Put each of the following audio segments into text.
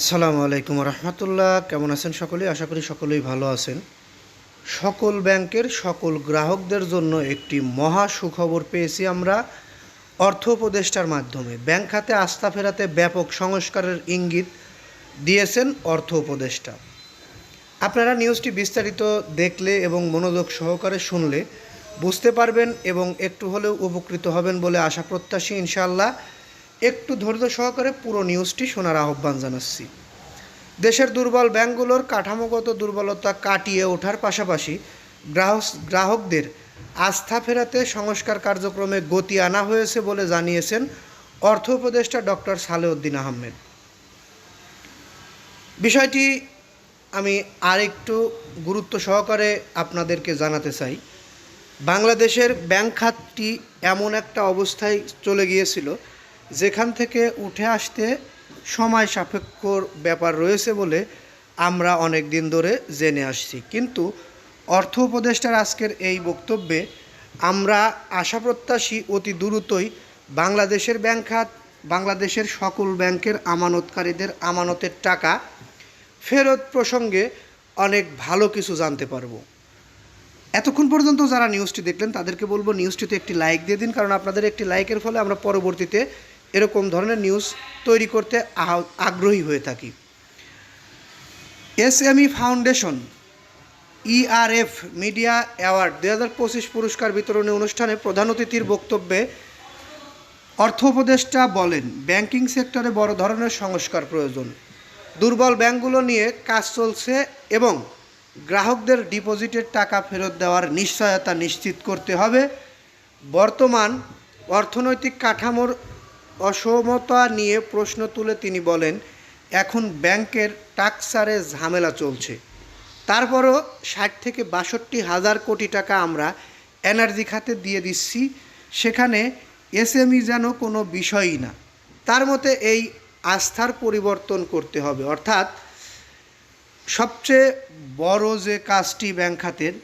আসসালামু আলাইকুম রহমতুল্লাহ। কেমন আছেন সকলেই আশা করি সকলেই ভালো আছেন। সকল ব্যাংকের সকল গ্রাহকদের জন্য একটি মহা সুখবর পেয়েছি আমরা অর্থ উপদেষ্টার মাধ্যমে। ব্যাংক খাতে আস্থা ফেরাতে ব্যাপক সংস্কারের ইঙ্গিত দিয়েছেন অর্থ উপদেষ্টা। আপনারা নিউজটি বিস্তারিত দেখলে এবং মনোযোগ সহকারে শুনলে বুঝতে পারবেন এবং একটু হলেও উপকৃত হবেন বলে আশা প্রত্যাশী, ইনশাআল্লাহ। একটু ধৈর্য সহকারে পুরো নিউজটি শোনার আহ্বান জানাচ্ছি। দেশের দুর্বল ব্যাংকগুলোর কাঠামোগত দুর্বলতা কাটিয়ে ওঠার পাশাপাশি গ্রাহক গ্রাহকদের আস্থা ফেরাতে সংস্কার কার্যক্রমে গতি আনা হয়েছে বলে জানিয়েছেন অর্থ উপদেষ্টা ডক্টর সালেউদ্দিন আহমেদ। বিষয়টি আমি আরেকটু গুরুত্ব সহকারে আপনাদেরকে জানাতে চাই। বাংলাদেশের ব্যাংক খাতটি এমন একটা অবস্থায় চলে গিয়েছিল যেখান থেকে উঠে আসতে সময় সাপেক্ষর ব্যাপার রয়েছে বলে আমরা অনেক দিন ধরে জেনে আসছি। কিন্তু অর্থ উপদেষ্টার আজকের এই বক্তব্যে আমরা আশা প্রত্যাশী অতি দ্রুতই বাংলাদেশের ব্যাংক খাত, বাংলাদেশের সকল ব্যাংকের আমানতকারীদের আমানতের টাকা ফেরত প্রসঙ্গে অনেক ভালো কিছু জানতে পারব। এতক্ষণ পর্যন্ত যারা নিউজটি দেখলেন তাদেরকে বলব নিউজটিতে একটি লাইক দিয়ে দিন, কারণ আপনাদের একটি লাইকের ফলে আমরা পরবর্তীতে এরকম ধরনের নিউজ তৈরি করতে আগ্রহী হয়ে থাকি। SME foundation ERF media award দু হাজার পঁচিশ পুরস্কার বিতরণী অনুষ্ঠানে প্রধান অতিথির বক্তব্যে অর্থ উপদেষ্টা বলেন ব্যাংকিং সেক্টরে বড় ধরনের সংস্কার প্রয়োজন। দুর্বল ব্যাংকগুলো নিয়ে কাজ চলছে এবং গ্রাহকদের ডিপোজিটের টাকা ফেরত দেওয়ার নিশ্চয়তা নিশ্চিত করতে হবে। বর্তমান অর্থনৈতিক কাঠামোর অসমতা নিয়ে প্রশ্ন তুলে তিনি বলেন, এখন ব্যাংকের টাকসারে ঝামেলা চলছে। তারপরও ষাট থেকে বাষট্টি হাজার কোটি টাকা আমরা এনার্জি খাতে দিয়ে দিচ্ছি, সেখানে এসএমই যেন কোনো বিষয়ই না। তার মতে এই আস্থার পরিবর্তন করতে হবে। অর্থাৎ সবচেয়ে বড় যে কাজটি ব্যাংক খাতের,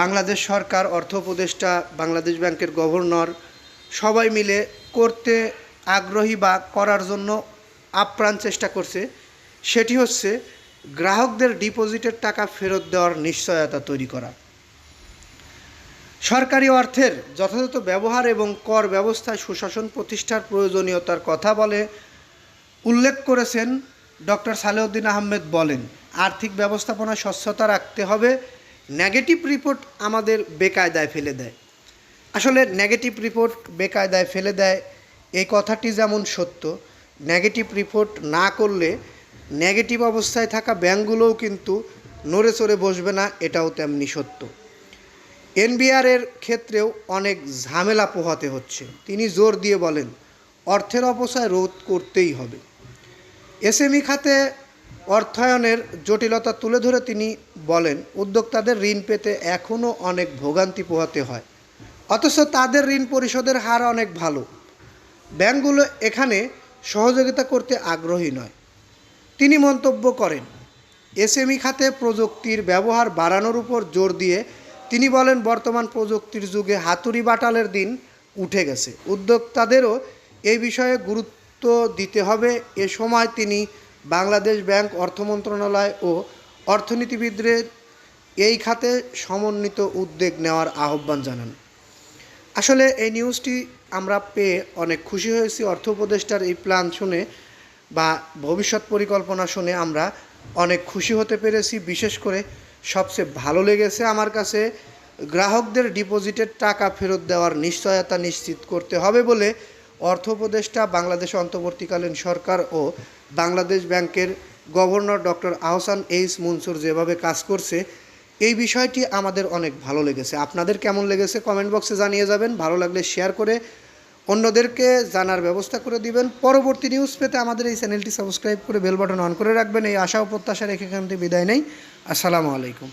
বাংলাদেশ সরকার, অর্থ উপদেষ্টা, বাংলাদেশ ব্যাংকের গভর্নর, সবাই মিলে করতে আগ্রহী বা করার জন্য আপ্রাণ চেষ্টা করছে, সেটি হচ্ছে গ্রাহকদের ডিপোজিটের টাকা ফেরত দেওয়ার নিশ্চয়তা তৈরি করা। সরকারি অর্থের যথাযথ ব্যবহার এবং কর ব্যবস্থায় সুশাসন প্রতিষ্ঠার প্রয়োজনীয়তার কথা বলে উল্লেখ করেছেন ডক্টর সালেউদ্দিন আহমেদ বলেন, আর্থিক ব্যবস্থাপনা স্বচ্ছতা রাখতে হবে, নেগেটিভ রিপোর্ট আমাদের বেকায়দায় ফেলে দেয়। আসলে নেগেটিভ রিপোর্ট বেকায়দায় ফেলে দেয়। এই কথাটি যেমন সত্য নেগেটিভ রিপোর্ট না করলে নেগেটিভ অবস্থায় থাকা ব্যাংকগুলোও কিন্তু নড়ে চড়ে বসবে না, এটাও তেমনি সত্য। এনবিআরের ক্ষেত্রেও অনেক ঝামেলা পোহাতে হচ্ছে। তিনি জোর দিয়ে বলেন, অর্থের অপচয় রোধ করতেই হবে। এসএমই খাতে অর্থায়নের জটিলতা তুলে ধরে তিনি বলেন, উদ্যোক্তাদের ঋণ পেতে এখনও অনেক ভোগান্তি পোহাতে হয়। অথচ তাদের ঋণ পরিশোধের হার অনেক ভালো। ব্যাংকগুলো এখানে সহযোগিতা করতে আগ্রহী নয়। তিনি মন্তব্য করেন, এসএমই খাতে প্রযুক্তির ব্যবহার বাড়ানোর উপর জোর দিয়ে তিনি বলেন, বর্তমান প্রযুক্তির যুগে হাতুড়ি বাটালের দিন উঠে গেছে। উদ্যোক্তাদেরও এই বিষয়ে গুরুত্ব দিতে হবে। এ সময় তিনি বাংলাদেশ ব্যাংক অর্থ মন্ত্রণালয় ও অর্থনীতিবিদদের এই খাতে সমন্বিত উদ্যোগ নেওয়ার আহ্বান জানান। আসলে এই নিউজটি আমরা পেয়ে অনেক খুশি হয়েছি। অর্থ উপদেষ্টার এই প্ল্যান শুনে বা ভবিষ্যৎ পরিকল্পনা শুনে আমরা অনেক খুশি হতে পেরেছি। বিশেষ করে সবচেয়ে ভালো লেগেছে আমার কাছে গ্রাহকদের ডিপোজিটের টাকা ফেরত দেওয়ার নিশ্চয়তা নিশ্চিত করতে হবে বলে অর্থ উপদেষ্টা, বাংলাদেশ অন্তর্বর্তীকালীন সরকার ও বাংলাদেশ ব্যাংকের governor doctor Ahsan H Mansur যেভাবে কাজ করছে এই বিষয়টি আমাদের অনেক ভালো লেগেছে। আপনাদের কেমন লেগেছে কমেন্ট বক্সে জানিয়ে যাবেন। ভালো লাগলে শেয়ার করে অন্যদেরকে জানার ব্যবস্থা করে দিবেন। পরবর্তী নিউজ পেতে আমাদের এই চ্যানেলটি সাবস্ক্রাইব করে বেল বাটন অন করে রাখবেন। এই আশা ও প্রত্যাশা রেখে এখান থেকে বিদায় নেই। আসসালামু আলাইকুম।